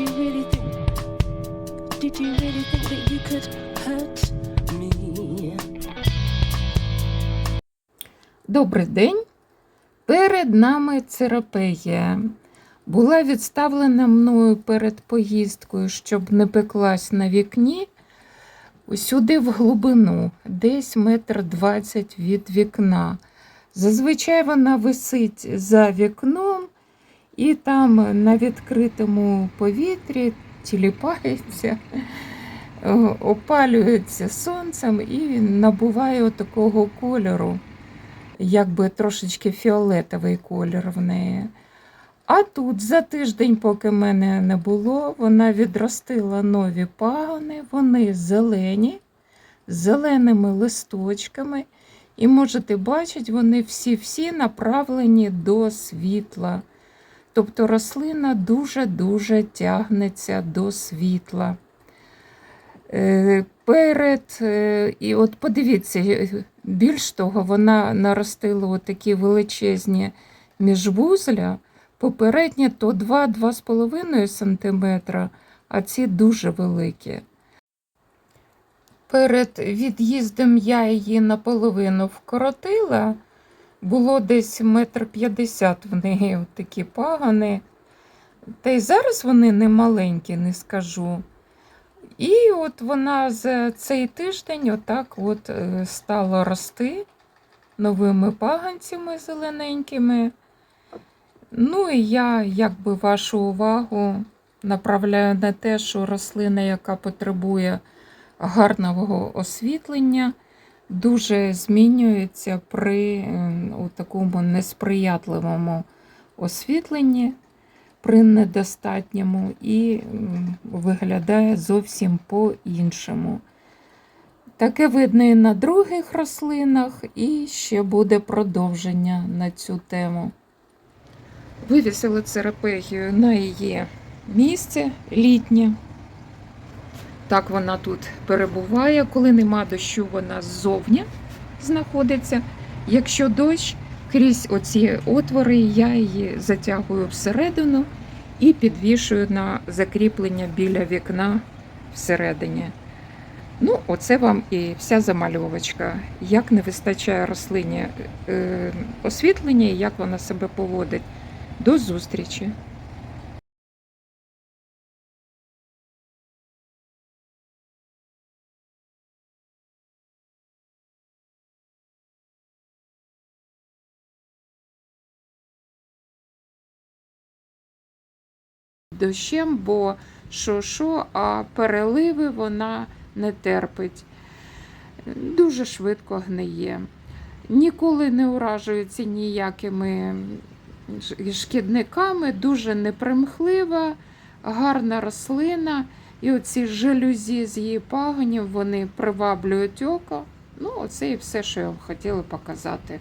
you really think? Did you really think that you could hurt me? Добрий день. Перед нами церапея. Була відставлена мною перед поїздкою, щоб не пеклась на вікні. Сюди в глибину, десь метр двадцять від вікна. Зазвичай вона висить за вікном і там на відкритому повітрі тіліпається, е, опалюється сонцем і набуває такого кольору якби трошечки фіолетовий колір в неї. А тут за тиждень, поки мене не було, вона відростила нові пагони, вони зелені, з зеленими листочками. І можете бачити, вони всі-всі направлені до світла. Тобто рослина дуже-дуже тягнеться до світла. Е, Перед, е, і от подивіться, е, більш того, вона наростила такі величезні міжвузля. Попередні то 2-2,5 см, а ці дуже великі. Перед від'їздом я її наполовину вкоротила. Було десь метр п'ятдесят в неї такі пагани. Та й зараз вони не маленькі, не скажу. І от вона за цей тиждень отак от е, стала рости новими паганцями зелененькими. Ну і я якби вашу увагу направляю на те, що рослина, яка потребує гарного освітлення, дуже змінюється при е, у такому несприятливому освітленні при недостатньому і виглядає зовсім по-іншому. Таке видно і на других рослинах, і ще буде продовження на цю тему. Вивісили церапегію на її місце літнє. Так вона тут перебуває. Коли нема дощу, вона ззовні знаходиться. Якщо дощ, крізь оці отвори я її затягую всередину і підвішую на закріплення біля вікна всередині. Ну, оце вам і вся замальовочка. Як не вистачає рослині е, освітлення і як вона себе поводить. До зустрічі! Дощем, бо що що, а переливи вона не терпить. Дуже швидко гниє. Ніколи не уражується ніякими шкідниками, дуже непримхлива, гарна рослина. І оці жалюзі з її пагонів вони приваблюють око. Ну, оце і все, що я вам хотіла показати.